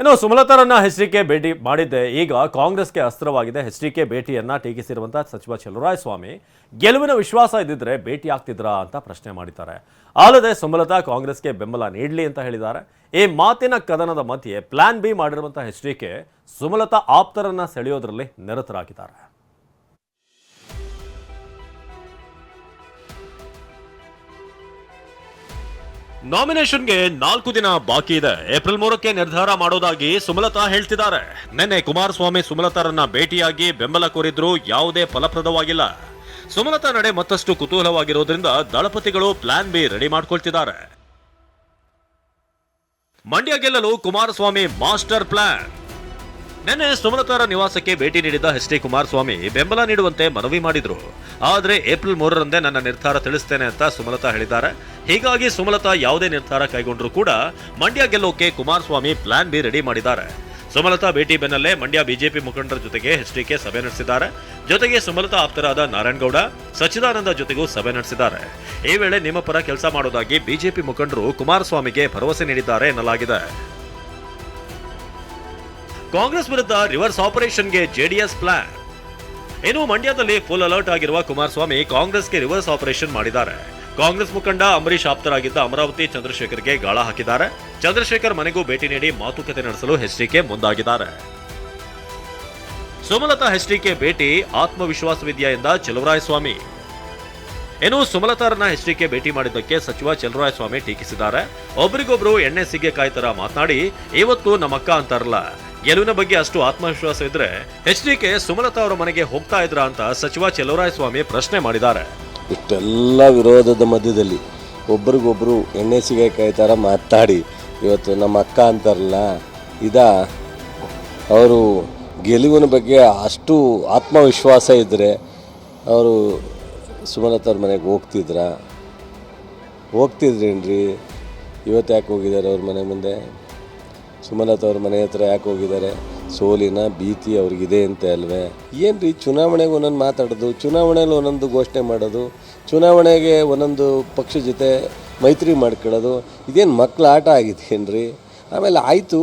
ಇನ್ನು ಸುಮಲತಾರನ್ನ ಎಚ್ಡಿಕೆ ಭೇಟಿ ಮಾಡಿದ್ದೆ. ಈಗ ಕಾಂಗ್ರೆಸ್ಗೆ ಅಸ್ತ್ರವಾಗಿದೆ. ಎಚ್ಡಿಕೆ ಭೇಟಿಯನ್ನ ಟೀಕಿಸಿರುವಂತಹ ಸಚಿವ ಸ್ವಾಮಿ ಗೆಲುವಿನ ವಿಶ್ವಾಸ ಇದ್ದಿದ್ರೆ ಭೇಟಿ ಆಗ್ತಿದ್ರಾ ಅಂತ ಪ್ರಶ್ನೆ ಮಾಡಿದ್ದಾರೆ. ಅಲ್ಲದೆ ಸುಮಲತಾ ಕಾಂಗ್ರೆಸ್ಗೆ ಬೆಂಬಲ ನೀಡಲಿ ಅಂತ ಹೇಳಿದ್ದಾರೆ. ಈ ಮಾತಿನ ಕದನದ ಮಧ್ಯೆ ಪ್ಲಾನ್ ಬಿ ಮಾಡಿರುವಂತಹ ಕೆ ಸುಮಲತಾ ಆಪ್ತರನ್ನ ಸೆಳೆಯೋದ್ರಲ್ಲಿ ನಿರತರಾಗಿದ್ದಾರೆ. ನಾಮಿನೇಷನ್ಗೆ ನಾಲ್ಕು ದಿನ ಬಾಕಿ ಇದೆ. ಏಪ್ರಿಲ್ ಮೂರಕ್ಕೆ ನಿರ್ಧಾರ ಮಾಡೋದಾಗಿ ಸುಮಲತಾ ಹೇಳ್ತಿದ್ದಾರೆ. ನಿನ್ನೆ ಕುಮಾರಸ್ವಾಮಿ ಸುಮಲತಾರನ್ನ ಭೇಟಿಯಾಗಿ ಬೆಂಬಲ ಕೋರಿದ್ರು ಯಾವುದೇ ಫಲಪ್ರದವಾಗಿಲ್ಲ. ಸುಮಲತಾ ನಡೆ ಮತ್ತಷ್ಟು ಕುತೂಹಲವಾಗಿರೋದ್ರಿಂದ ದಳಪತಿಗಳು ಪ್ಲಾನ್ ಬಿ ರೆಡಿ ಮಾಡ್ಕೊಳ್ತಿದ್ದಾರೆ. ಮಂಡ್ಯ ಗೆಲ್ಲಲು ಕುಮಾರಸ್ವಾಮಿ ಮಾಸ್ಟರ್ ಪ್ಲಾನ್. ನಿನ್ನೆ ಸುಮಲತಾರ ನಿವಾಸಕ್ಕೆ ಭೇಟಿ ನೀಡಿದ ಎಚ್ ಡಿ ಕುಮಾರಸ್ವಾಮಿ ಬೆಂಬಲ ನೀಡುವಂತೆ ಮನವಿ ಮಾಡಿದ್ರು. ಆದರೆ ಏಪ್ರಿಲ್ ಮೂರರಂದೇ ನನ್ನ ನಿರ್ಧಾರ ತಿಳಿಸ್ತೇನೆ ಅಂತ ಸುಮಲತಾ ಹೇಳಿದ್ದಾರೆ. ಹೀಗಾಗಿ ಸುಮಲತಾ ಯಾವುದೇ ನಿರ್ಧಾರ ಕೈಗೊಂಡರೂ ಕೂಡ ಮಂಡ್ಯ ಗೆಲ್ಲೋಕೆ ಕುಮಾರಸ್ವಾಮಿ ಪ್ಲಾನ್ ಬಿ ರೆಡಿ ಮಾಡಿದ್ದಾರೆ. ಸುಮಲತಾ ಭೇಟಿ ಬೆನ್ನಲ್ಲೇ ಮಂಡ್ಯ ಬಿಜೆಪಿ ಮುಖಂಡರ ಜೊತೆಗೆ ಎಚ್ಡಿಕೆ ಸಭೆ ನಡೆಸಿದ್ದಾರೆ. ಜೊತೆಗೆ ಸುಮಲತಾ ಆಪ್ತರಾದ ನಾರಾಯಣಗೌಡ, ಸಚ್ಚಿದಾನಂದ ಜೊತೆಗೂ ಸಭೆ ನಡೆಸಿದ್ದಾರೆ. ಈ ವೇಳೆ ನಿಮ್ಮ ಪರ ಕೆಲಸ ಮಾಡೋದಾಗಿ ಬಿಜೆಪಿ ಮುಖಂಡರು ಕುಮಾರಸ್ವಾಮಿಗೆ ಭರವಸೆ ನೀಡಿದ್ದಾರೆ ಎನ್ನಲಾಗಿದೆ. ಕಾಂಗ್ರೆಸ್ ವಿರುದ್ಧ ರಿವರ್ಸ್ ಆಪರೇಷನ್ಗೆ ಜೆಡಿಎಸ್ ಪ್ಲಾನ್ ಇನ್ನು ಮಂಡ್ಯದಲ್ಲಿ ಫುಲ್ ಅಲರ್ಟ್ ಆಗಿರುವ ಕುಮಾರಸ್ವಾಮಿ ಕಾಂಗ್ರೆಸ್ಗೆ ರಿವರ್ಸ್ ಆಪರೇಷನ್ ಮಾಡಿದ್ದಾರೆ. ಕಾಂಗ್ರೆಸ್ ಮುಖಂಡ ಅಂಬರೀಶ್ ಆಪ್ತರಾಗಿದ್ದ ಅಮರಾವತಿ ಚಂದ್ರಶೇಖರ್ಗೆ ಗಾಳ ಹಾಕಿದ್ದಾರೆ. ಚಂದ್ರಶೇಖರ್ ಮನೆಗೂ ಭೇಟಿ ನೀಡಿ ಮಾತುಕತೆ ನಡೆಸಲು ಹೆಚ್ಡಿಕೆ ಮುಂದಾಗಿದ್ದಾರೆ. ಸುಮಲತಾ ಹೆಚ್ಡಿಕೆ ಭೇಟಿ ಆತ್ಮವಿಶ್ವಾಸವಿದೆಯಾ ಎಂದ ಸ್ವಾಮಿ ಇನ್ನು ಸುಮಲತಾರನ್ನ ಹೆಚ್ಡಿಕೆ ಭೇಟಿ ಮಾಡಿದ್ದಕ್ಕೆ ಸಚಿವ ಸ್ವಾಮಿ ಟೀಕಿಸಿದ್ದಾರೆ. ಒಬ್ರಿಗೊಬ್ರು ಎಣ್ಣೆ ಸಿಗ್ಗೆ ಕಾಯ್ತರ ಮಾತನಾಡಿ, ಇವತ್ತು ನಮ್ಮಕ್ಕ ಅಂತಾರಲ್ಲ. ಗೆಲುವಿನ ಬಗ್ಗೆ ಅಷ್ಟು ಆತ್ಮವಿಶ್ವಾಸ ಇದ್ರೆ ಕೆ ಸುಮಲತಾ ಅವರ ಮನೆಗೆ ಹೋಗ್ತಾ ಇದ್ರ ಅಂತ ಸಚಿವ ಸ್ವಾಮಿ ಪ್ರಶ್ನೆ ಮಾಡಿದ್ದಾರೆ. ಇಷ್ಟೆಲ್ಲ ವಿರೋಧದ ಮಧ್ಯದಲ್ಲಿ ಒಬ್ರಿಗೊಬ್ರು ಎಣ್ಣೆ ಕೈ ಥರ ಮಾತಾಡಿ, ಇವತ್ತು ನಮ್ಮ ಅಕ್ಕ ಅಂತಾರಲ್ಲ, ಇದ ಅವರು ಗೆಲುವಿನ ಬಗ್ಗೆ ಅಷ್ಟು ಆತ್ಮವಿಶ್ವಾಸ ಇದ್ದರೆ ಅವರು ಸುಮಲತಾ ಅವ್ರ ಮನೆಗೆ ಹೋಗ್ತಿದ್ರ? ಹೋಗ್ತಿದ್ರೇನ್ರಿ? ಇವತ್ತು ಯಾಕೆ ಹೋಗಿದ್ದಾರೆ ಅವ್ರ ಮನೆ ಮುಂದೆ? ಸುಮಲತಾ ಅವ್ರ ಮನೆ ಹತ್ರ ಯಾಕೆ ಹೋಗಿದ್ದಾರೆ? ಸೋಲಿನ ಭೀತಿ ಅವ್ರಿಗಿದೆ ಅಂತ ಅಲ್ವೇ? ಏನು ರೀ ಚುನಾವಣೆಗೆ ಒಂದೊಂದು ಮಾತಾಡೋದು, ಚುನಾವಣೆಯಲ್ಲಿ ಒಂದೊಂದು ಘೋಷಣೆ ಮಾಡೋದು, ಚುನಾವಣೆಗೆ ಒಂದೊಂದು ಪಕ್ಷ ಜೊತೆ ಮೈತ್ರಿ ಮಾಡ್ಕೊಳ್ಳೋದು, ಇದೇನು ಮಕ್ಕಳ ಆಟ ರೀ ಆಮೇಲೆ ಆಯಿತು,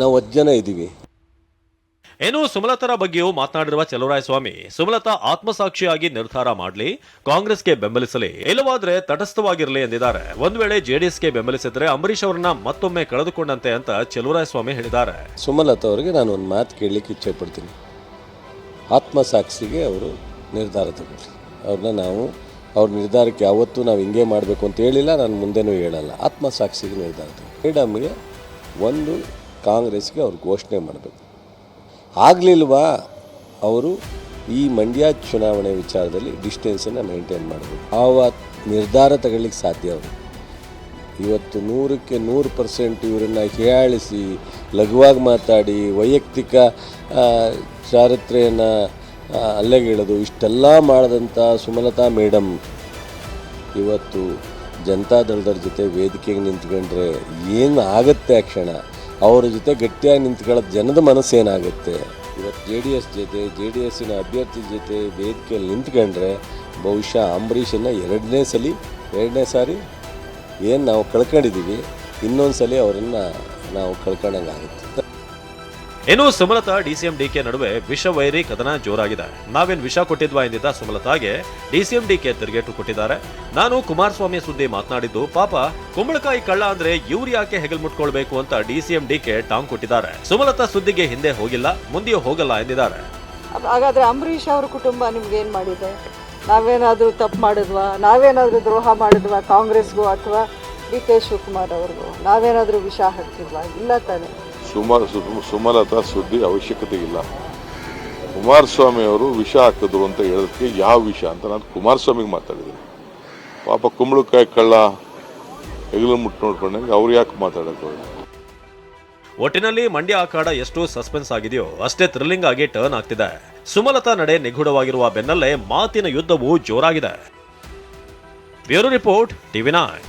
ನಾವು ಹತ್ತು ಜನ ಇದ್ದೀವಿ. ಇನ್ನು ಸುಮಲತಾರ ಬಗ್ಗೆಯೂ ಮಾತನಾಡಿರುವ ಸ್ವಾಮಿ ಸುಮಲತಾ ಆತ್ಮಸಾಕ್ಷಿಯಾಗಿ ನಿರ್ಧಾರ ಮಾಡಲಿ, ಕಾಂಗ್ರೆಸ್ಗೆ ಬೆಂಬಲಿಸಲಿ, ಇಲ್ಲವಾದ್ರೆ ತಟಸ್ಥವಾಗಿರಲಿ ಎಂದಿದ್ದಾರೆ. ಒಂದ್ ವೇಳೆ ಜೆಡಿಎಸ್ಗೆ ಬೆಂಬಲಿಸಿದ್ರೆ ಅಂಬರೀಶ್ ಅವರನ್ನ ಮತ್ತೊಮ್ಮೆ ಕಳೆದುಕೊಂಡಂತೆ ಅಂತ ಸ್ವಾಮಿ ಹೇಳಿದ್ದಾರೆ. ಸುಮಲತಾ ಅವರಿಗೆ ನಾನು ಒಂದು ಮಾತು ಕೇಳಲಿಕ್ಕೆ ಇಚ್ಛೆ ಪಡ್ತೀನಿ ಆತ್ಮಸಾಕ್ಷಿಗೆ ಅವರು ನಿರ್ಧಾರ ತಗೊಳ್ಳಿ. ಅವ್ರನ್ನ ನಾವು, ಅವ್ರ ನಿರ್ಧಾರಕ್ಕೆ ಯಾವತ್ತೂ ನಾವು ಹಿಂಗೆ ಮಾಡಬೇಕು ಅಂತ ಹೇಳಿಲ್ಲ, ನಾನು ಮುಂದೆನೂ ಹೇಳಲ್ಲ. ಆತ್ಮಸಾಕ್ಷಿಗೆ ನಿರ್ಧಾರ ತಗೊಳ್ಳಿ. ಫ್ರೀಡಮ್ಗೆ ಒಂದು ಕಾಂಗ್ರೆಸ್ಗೆ ಅವ್ರು ಘೋಷಣೆ ಮಾಡಬೇಕು. ಆಗಲಿಲ್ವಾ? ಅವರು ಈ ಮಂಡ್ಯ ಚುನಾವಣೆ ವಿಚಾರದಲ್ಲಿ ಡಿಸ್ಟೆನ್ಸನ್ನು ಮೇಂಟೈನ್ ಮಾಡಬೇಕು ಆವ ನಿರ್ಧಾರ ತಗೊಳ್ಳಿಕ್ಕೆ ಸಾಧ್ಯ ಅವರು. ಇವತ್ತು ನೂರಕ್ಕೆ ನೂರು ಪರ್ಸೆಂಟ್ ಇವರನ್ನು ಹೀಯಾಳಿಸಿ, ಲಘುವಾಗಿ ಮಾತಾಡಿ, ವೈಯಕ್ತಿಕ ಚಾರಿತ್ರೆಯನ್ನು ಅಲ್ಲೆಗೇಳೋದು ಇಷ್ಟೆಲ್ಲ ಮಾಡಿದಂಥ ಸುಮಲತಾ ಮೇಡಮ್ ಇವತ್ತು ಜನತಾದಳದವ್ರ ಜೊತೆ ವೇದಿಕೆಗೆ ನಿಂತ್ಕೊಂಡ್ರೆ ಏನು ಆಗುತ್ತೆ ಆ ಕ್ಷಣ? ಅವ್ರ ಜೊತೆ ಗಟ್ಟಿಯಾಗಿ ನಿಂತ್ಕೊಳ್ಳೋದು ಜನದ ಮನಸ್ಸೇನಾಗುತ್ತೆ? ಇವತ್ತು ಜೆ ಡಿ ಎಸ್ ಜೊತೆ ಜೆ ಡಿ ಎಸ್ಸಿನ ಅಭ್ಯರ್ಥಿ ಜೊತೆ ವೇದಿಕೆಯಲ್ಲಿ ನಿಂತ್ಕೊಂಡ್ರೆ ಬಹುಶಃ ಅಂಬರೀಷನ್ನು ಎರಡನೇ ಸಲ, ಎರಡನೇ ಸಾರಿ ಏನು ನಾವು ಕಳ್ಕೊಂಡಿದ್ದೀವಿ ಇನ್ನೊಂದು ಸಲ ಅವರನ್ನು ನಾವು ಕಳ್ಕೊಂಡಂಗಾಗುತ್ತೆ. ಇನ್ನು ಸುಮಲತಾ ಡಿಸಿಎಂ ಡಿಕೆ ನಡುವೆ ವಿಷ ವೈರಿ ಕದನ ಜೋರಾಗಿದೆ. ನಾವೇನ್ ವಿಷ ಕೊಟ್ಟಿದ್ವಾ ಎಂದಿದ್ದ ಸುಮಲತಾಗೆ ಡಿಸಿಎಂ ಡಿಕೆ ತಿರುಗೇಟು ಕೊಟ್ಟಿದ್ದಾರೆ. ನಾನು ಕುಮಾರಸ್ವಾಮಿ ಸುದ್ದಿ ಮಾತನಾಡಿದ್ದು, ಪಾಪ ಕುಂಬಳಕಾಯಿ ಕಳ್ಳ ಅಂದ್ರೆ ಇವ್ರು ಯಾಕೆ ಹೆಗಲ್ ಮುಟ್ಕೊಳ್ಬೇಕು ಅಂತ ಡಿಸಿಎಂ ಡಿಕೆ ಟಾಂಗ್ ಕೊಟ್ಟಿದ್ದಾರೆ. ಸುಮಲತಾ ಸುದ್ದಿಗೆ ಹಿಂದೆ ಹೋಗಿಲ್ಲ, ಮುಂದೆಯೂ ಹೋಗಲ್ಲ ಎಂದಿದ್ದಾರೆ. ಹಾಗಾದ್ರೆ ಅಂಬರೀಷ್ ಅವ್ರ ಕುಟುಂಬ ನಿಮ್ಗೆ ಏನು ಮಾಡಿದೆ? ನಾವೇನಾದರೂ ತಪ್ಪು ಮಾಡಿದ್ವಾ? ನಾವೇನಾದರೂ ದ್ರೋಹ ಮಾಡಿದ್ವಾ ಕಾಂಗ್ರೆಸ್ಗೂ ಅಥವಾ ಡಿ ಕೆ ಶಿವಕುಮಾರ್ ಅವ್ರಿಗೂ? ನಾವೇನಾದರೂ ವಿಷ ಹಾಕ್ತಿಲ್ವಾ ಇಲ್ಲ ತಾನೆ. ಸುಮ ಸುಮಲತಾ ಸುದ್ದಿ ಅವಶ್ಯಕತೆ ಇಲ್ಲ. ಕುಮಾರಸ್ವಾಮಿ ಅವರು ವಿಷ ಹಾಕಿದ್ರು ಅಂತ ಹೇಳೋದಕ್ಕೆ ಯಾವ ವಿಷ ಅಂತ ನಾನು ಕುಮಾರಸ್ವಾಮಿಗೆ ಮಾತಾಡಿದ್ದೀನಿ. ಪಾಪ ಕುಂಬಳಕಾಯಿ ಕಳ್ಳ, ಹೆಗಲು ಮುಟ್ಟು ನೋಡ್ಕೊಂಡಂಗೆ ಅವ್ರು ಯಾಕೆ ಮಾತಾಡೋಕೆ ಹೋಗಿ ಒಟ್ಟಿನಲ್ಲಿ ಮಂಡ್ಯ ಅಖಾಡ ಎಷ್ಟು ಸಸ್ಪೆನ್ಸ್ ಆಗಿದೆಯೋ ಅಷ್ಟೇ ಥ್ರಿಲ್ಲಿಂಗ್ ಆಗಿ ಟರ್ನ್ ಆಗ್ತಿದೆ. ಸುಮಲತಾ ನಡೆ ನಿಗೂಢವಾಗಿರುವ ಬೆನ್ನಲ್ಲೇ ಮಾತಿನ ಯುದ್ಧವು ಜೋರಾಗಿದೆ. Bureau report, TV nine